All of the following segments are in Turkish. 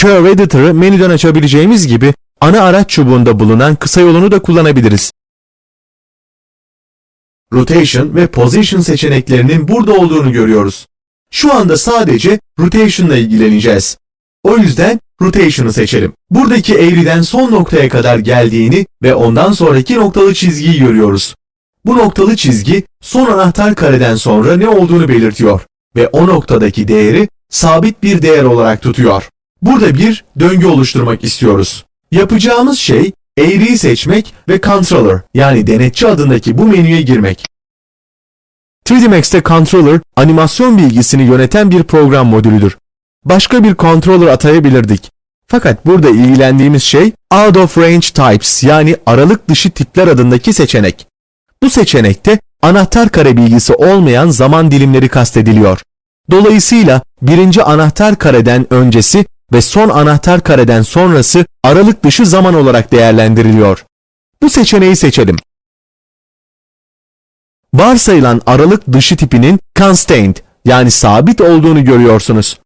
Curve Editor'ı menüden açabileceğimiz gibi ana araç çubuğunda bulunan kısa yolunu da kullanabiliriz. Rotation ve Position seçeneklerinin burada olduğunu görüyoruz. Şu anda sadece Rotation ile ilgileneceğiz. O yüzden Rotation'ı seçelim. Buradaki eğriden son noktaya kadar geldiğini ve ondan sonraki noktalı çizgiyi görüyoruz. Bu noktalı çizgi son anahtar kareden sonra ne olduğunu belirtiyor ve o noktadaki değeri sabit bir değer olarak tutuyor. Burada bir döngü oluşturmak istiyoruz. Yapacağımız şey eğriyi seçmek ve Controller yani denetçi adındaki bu menüye girmek. 3D Max'te Controller, animasyon bilgisini yöneten bir program modülüdür. Başka bir controller atayabilirdik. Fakat burada ilgilendiğimiz şey Out of Range Types yani aralık dışı tipler adındaki seçenek. Bu seçenekte anahtar kare bilgisi olmayan zaman dilimleri kastediliyor. Dolayısıyla birinci anahtar kareden öncesi ve son anahtar kareden sonrası aralık dışı zaman olarak değerlendiriliyor. Bu seçeneği seçelim. Varsayılan aralık dışı tipinin constrained yani sabit olduğunu görüyorsunuz.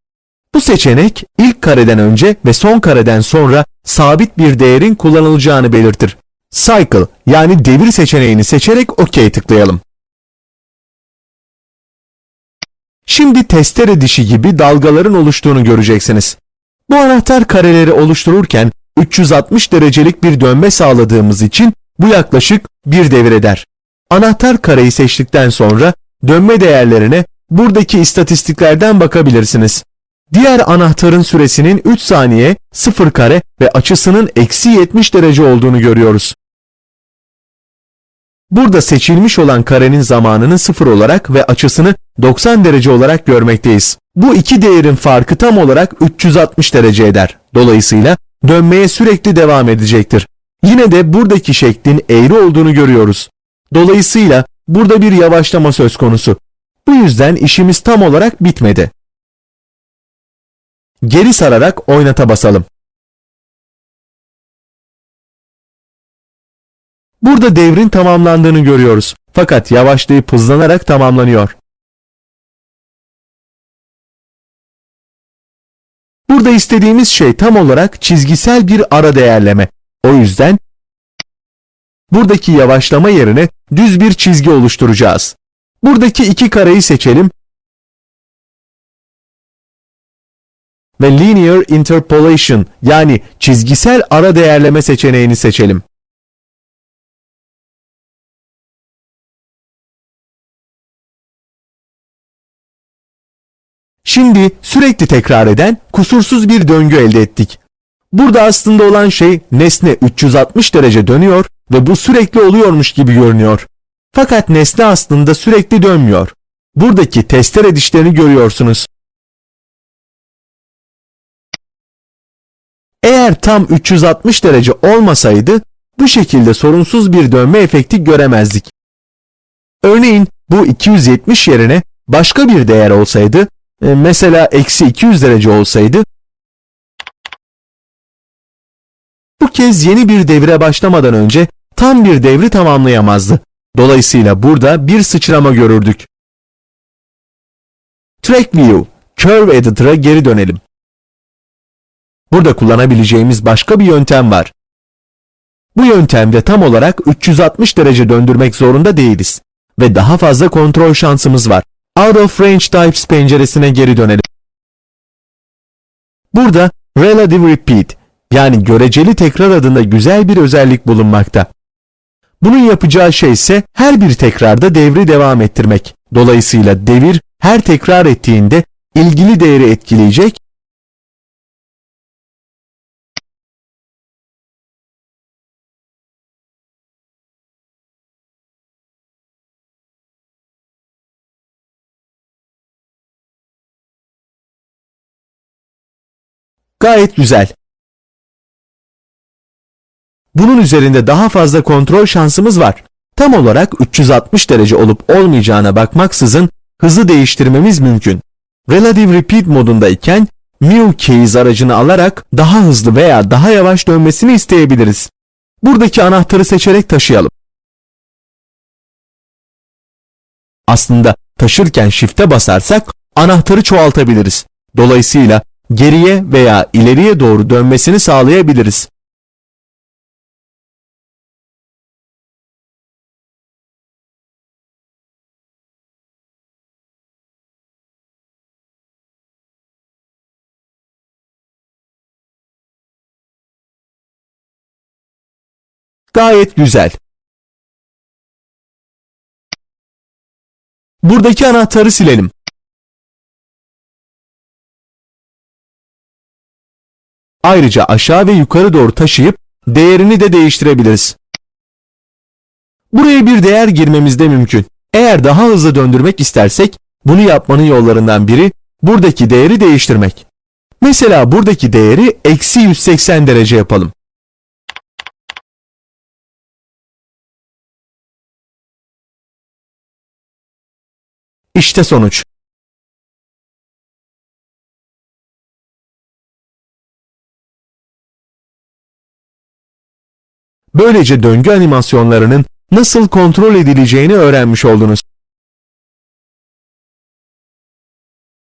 Bu seçenek ilk kareden önce ve son kareden sonra sabit bir değerin kullanılacağını belirtir. Cycle yani devir seçeneğini seçerek OK tıklayalım. Şimdi testere dişi gibi dalgaların oluştuğunu göreceksiniz. Bu anahtar kareleri oluştururken 360 derecelik bir dönme sağladığımız için bu yaklaşık bir devir eder. Anahtar kareyi seçtikten sonra dönme değerlerine buradaki istatistiklerden bakabilirsiniz. Diğer anahtarın süresinin 3 saniye, 0 kare ve açısının eksi 70 derece olduğunu görüyoruz. Burada seçilmiş olan karenin zamanını 0 olarak ve açısını 90 derece olarak görmekteyiz. Bu iki değerin farkı tam olarak 360 derece eder. Dolayısıyla dönmeye sürekli devam edecektir. Yine de buradaki şeklin eğri olduğunu görüyoruz. Dolayısıyla burada bir yavaşlama söz konusu. Bu yüzden işimiz tam olarak bitmedi. Geri sararak oynata basalım. Burada devrin tamamlandığını görüyoruz. Fakat yavaşlayıp hızlanarak tamamlanıyor. Burada istediğimiz şey tam olarak çizgisel bir ara değerleme. O yüzden buradaki yavaşlama yerine düz bir çizgi oluşturacağız. Buradaki iki kareyi seçelim ve Linear Interpolation yani çizgisel ara değerleme seçeneğini seçelim. Şimdi sürekli tekrar eden kusursuz bir döngü elde ettik. Burada aslında olan şey nesne 360 derece dönüyor ve bu sürekli oluyormuş gibi görünüyor. Fakat nesne aslında sürekli dönmüyor. Buradaki testere dişlerini görüyorsunuz. Eğer tam 360 derece olmasaydı bu şekilde sorunsuz bir dönme efekti göremezdik. Örneğin bu 270 yerine başka bir değer olsaydı, e, mesela eksi 200 derece olsaydı, bu kez yeni bir devre başlamadan önce tam bir devri tamamlayamazdı. Dolayısıyla burada bir sıçrama görürdük. Track View, Curve Editor'a geri dönelim. Burada kullanabileceğimiz başka bir yöntem var. Bu yöntemde tam olarak 360 derece döndürmek zorunda değiliz ve daha fazla kontrol şansımız var. Out of Range Types penceresine geri dönelim. Burada Relative Repeat yani göreceli tekrar adında güzel bir özellik bulunmakta. Bunun yapacağı şey ise her bir tekrarda devri devam ettirmek. Dolayısıyla devir her tekrar ettiğinde ilgili değeri etkileyecek Gayet güzel. Bunun üzerinde daha fazla kontrol şansımız var. Tam olarak 360 derece olup olmayacağına bakmaksızın hızı değiştirmemiz mümkün. Relative Repeat modundayken Mu Keys aracını alarak daha hızlı veya daha yavaş dönmesini isteyebiliriz. Buradaki anahtarı seçerek taşıyalım. Aslında taşırken shift'e basarsak anahtarı çoğaltabiliriz. Dolayısıyla geriye veya ileriye doğru dönmesini sağlayabiliriz. Gayet güzel. Buradaki anahtarı silelim. Ayrıca aşağı ve yukarı doğru taşıyıp değerini de değiştirebiliriz. Buraya bir değer girmemiz de mümkün. Eğer daha hızlı döndürmek istersek bunu yapmanın yollarından biri buradaki değeri değiştirmek. Mesela buradaki değeri eksi 180 derece yapalım. İşte sonuç. Böylece döngü animasyonlarının nasıl kontrol edileceğini öğrenmiş oldunuz.